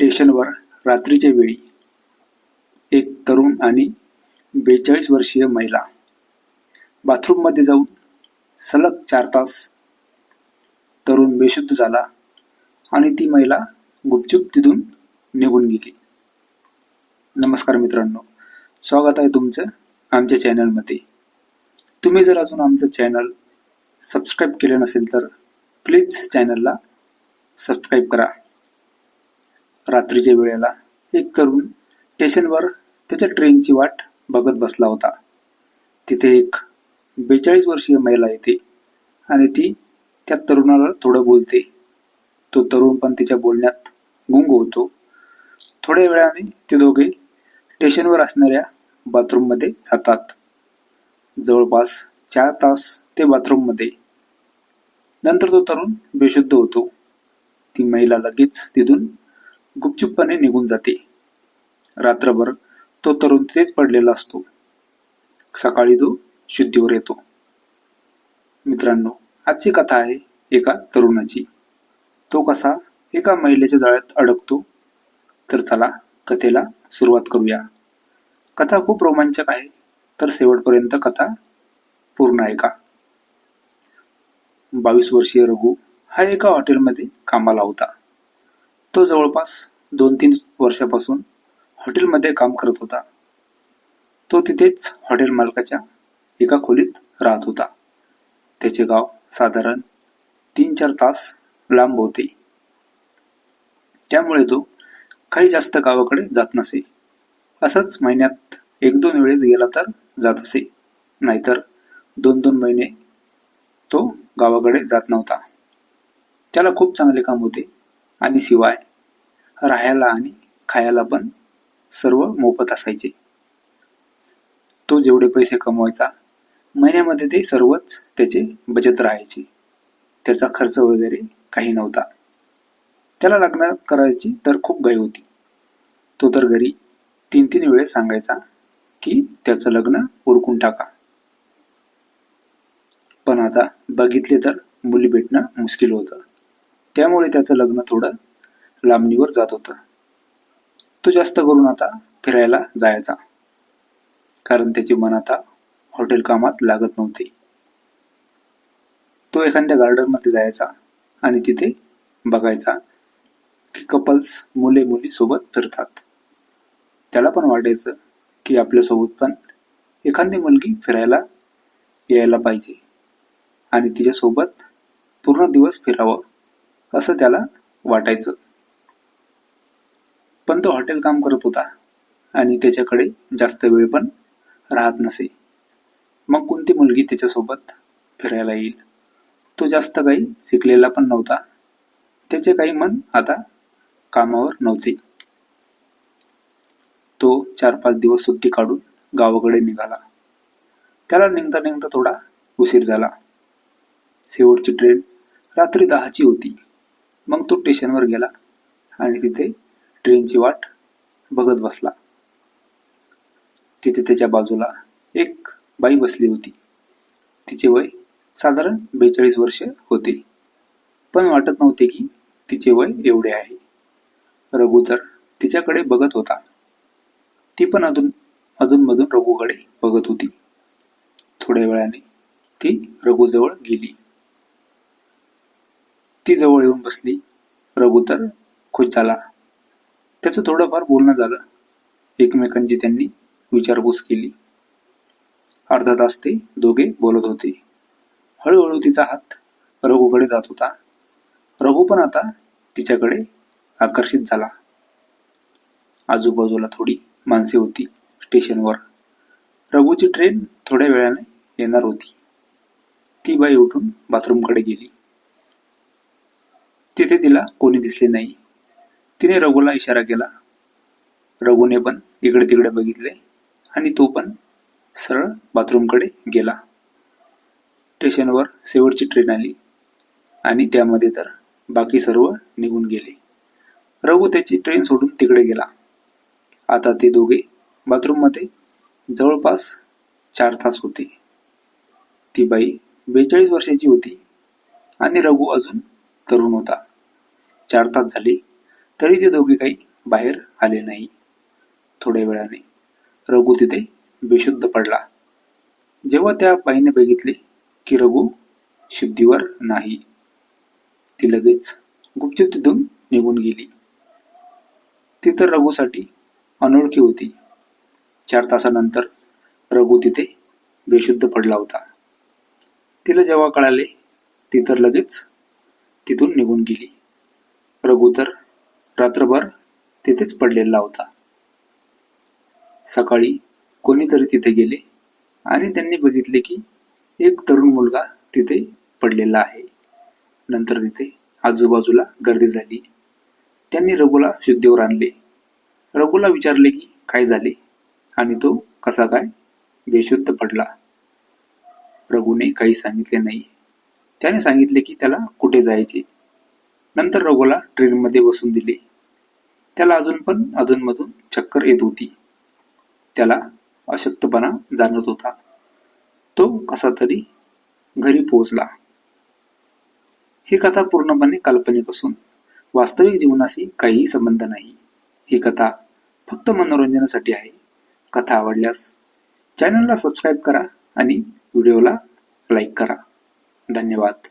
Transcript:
स्टेशनवर रात्रीच्या वेळी एक तरुण आणि बेचाळीस वर्षीय महिला बाथरूममध्ये जाऊन सलग चार तास तरुण बेशुद्ध झाला आणि ती महिला गुपचूप तिथून निघून गेली. नमस्कार मित्रांनो स्वागत आहे तुमचं आमच्या चॅनलमध्ये. तुम्ही जर अजून आमचं चॅनल सबस्क्राईब केलं नसेल तर प्लीज चॅनलला सबस्क्राईब करा. रात्रीच्या वेळेला एक तरुण स्टेशनवर त्याच्या ट्रेनची वाट बघत बसला होता. तिथे एक बेचाळीस वर्षीय महिला येते आणि ती त्या तरुणाला थोडं बोलते. तो तरुण पण तिच्या बोलण्यात गुंग होतो. थोड्या वेळाने ते दोघे स्टेशनवर असणाऱ्या बाथरूममध्ये जातात. जवळपास चार तास ते बाथरूममध्ये. नंतर तो तरुण बेशुद्ध होतो. ती महिला लगेच तिथून गुपचूपपणे निघून जाते. रात्रभर तो तरुण तिथेच पडलेला असतो. सकाळी तो शुद्धीवर येतो. मित्रांनो आजची कथा आहे एका तरुणाची. तो कसा एका महिलेच्या जाळ्यात अडकतो? तर चला कथेला सुरुवात करूया. कथा खूप रोमांचक आहे तर शेवटपर्यंत कथा पूर्ण ऐका बावीस वर्षीय रघु हा एका हॉटेलमध्ये कामाला होता. तो जवळपास दोन तीन वर्षापासून हॉटेलमध्ये काम करत होता. तो तिथेच हॉटेल मालकाच्या एका खोलीत राहत होता. त्याचे गाव साधारण तीन चार तास लांब होते. त्यामुळे तो काही जास्त गावाकडे जात नसे. असंच महिन्यात एक दोन वेळेस गेला तर जात असे. नाहीतर दोन दोन महिने तो गावाकडे जात नव्हता. त्याला खूप चांगले काम होते. आणि शिवाय राहायला आणि खायला पण सर्व मोफत असायचे. तो जेवढे पैसे कमवायचा महिन्यामध्ये ते सर्वच त्याचे बचत राहायचे. त्याचा खर्च वगैरे काही नव्हता. त्याला लग्न करायची तर खूप घाई होती. तो तर घरी तीन तीन वेळेस सांगायचा की त्याचं लग्न उरकून टाका. पण आता बघितले तर मुली भेटणं मुश्किल होतं. त्यामुळे त्याचं लग्न थोडं लांबणीवर जात होतं. तो जास्त करून आता फिरायला जायचा. कारण त्याचे मन आता हॉटेल कामात लागत नव्हते. तो एखाद्या गार्डनमध्ये जायचा आणि तिथे बघायचा की कपल्स मुले मुली सोबत फिरतात. त्याला पण वाटायचं की आपल्यासोबत पण एखादी मुलगी फिरायला यायला पाहिजे आणि तिच्यासोबत पूर्ण दिवस फिरावं. असं त्याला वाटायचं. पण तो हॉटेल काम करत होता आणि त्याच्याकडे जास्त वेळ पण राहत नसे. मग कोणती मुलगी त्याच्यासोबत फिरायला येईल? तो जास्त काही शिकलेला पण नव्हता. त्याचे काही मन आता कामावर नव्हते. तो चार पाच दिवस सुट्टी काढून गावाकडे निघाला. त्याला निघता निघता थोडा उशीर झाला. शेवटची ट्रेन रात्री दहाची होती. मग तो स्टेशनवर गेला आणि तिथे ट्रेनची वाट बघत बसला. तिथे त्याच्या बाजूला एक बाई बसली होती. तिचे वय साधारण बेचाळीस वर्ष होते. पण वाटत नव्हते की तिचे वय एवढे आहे. रघु तर तिच्याकडे बघत होता. ती पण अधून अधूनमधून रघुकडे बघत होती. थोड्या वेळाने ती रघुजवळ गेली. ती जवळ येऊन बसली. रघु तर खुश झाला. त्याचं थोडंफार बोलणं झालं. एकमेकांची त्यांनी विचारपूस केली. अर्धा तास ते दोघे बोलत होते. हळूहळू तिचा हात रघुकडे जात होता. रघु पण आता तिच्याकडे आकर्षित झाला. आजूबाजूला थोडी माणसे होती स्टेशनवर. रघुची ट्रेन थोड्या वेळाने येणार होती. ती बाई उठून बाथरूमकडे गेली. तिथे तिला कोणी दिसले नाही. तिने रघुला इशारा केला. रघुने पण इकडे तिकडे बघितले आणि तो पण सरळ बाथरूमकडे गेला. स्टेशनवर शेवटची ट्रेन आली आणि त्यामध्ये तर बाकी सर्व निघून गेले. रघु त्याची ट्रेन सोडून तिकडे गेला. आता ते दोघे बाथरूममध्ये जवळपास चार तास होते. ती बाई बेचाळीस वर्षाची होती आणि रघु अजून तरुण होता. चार तास झाले तरी ते दोघे काही बाहेर आले नाही. थोड्या वेळाने रघु तिथे बेशुद्ध पडला. जेव्हा त्या बाईने बघितले की रघु शुद्धीवर नाही ती लगेच गुपचूप तिथून निघून गेली. ती तर रघुसाठी अनोळखी होती. चार तासानंतर रघु तिथे बेशुद्ध पडला होता. तिला जेव्हा कळाले ती तर लगेच तिथून निघून गेली. रघु तर रात्रभर तिथेच पडलेला होता. सकाळी कोणीतरी तिथे गेले आणि त्यांनी बघितले की एक तरुण मुलगा तिथे पडलेला आहे. नंतर तिथे आजूबाजूला गर्दी झाली. त्यांनी रघुला शुद्धीवर आणले. रघुला विचारले की काय झाले आणि तो कसा काय बेशुद्ध पडला. रघुने काही सांगितले नाही. त्याने सांगितले की त्याला कुठे जायचे? नंतर रघुला ट्रेनमध्ये बसून दिले. त्याला अजून पण अधूनमधून चक्कर येत होती. त्याला अशक्तपणा जाणवत होता. तो कसा तरी घरी पोहोचला. ही कथा पूर्णपणे काल्पनिक असून वास्तविक जीवनाशी काहीही संबंध नाही. ही कथा फक्त मनोरंजनासाठी आहे. कथा आवडल्यास चॅनलला सबस्क्राईब करा आणि व्हिडिओला लाईक करा. धन्यवाद.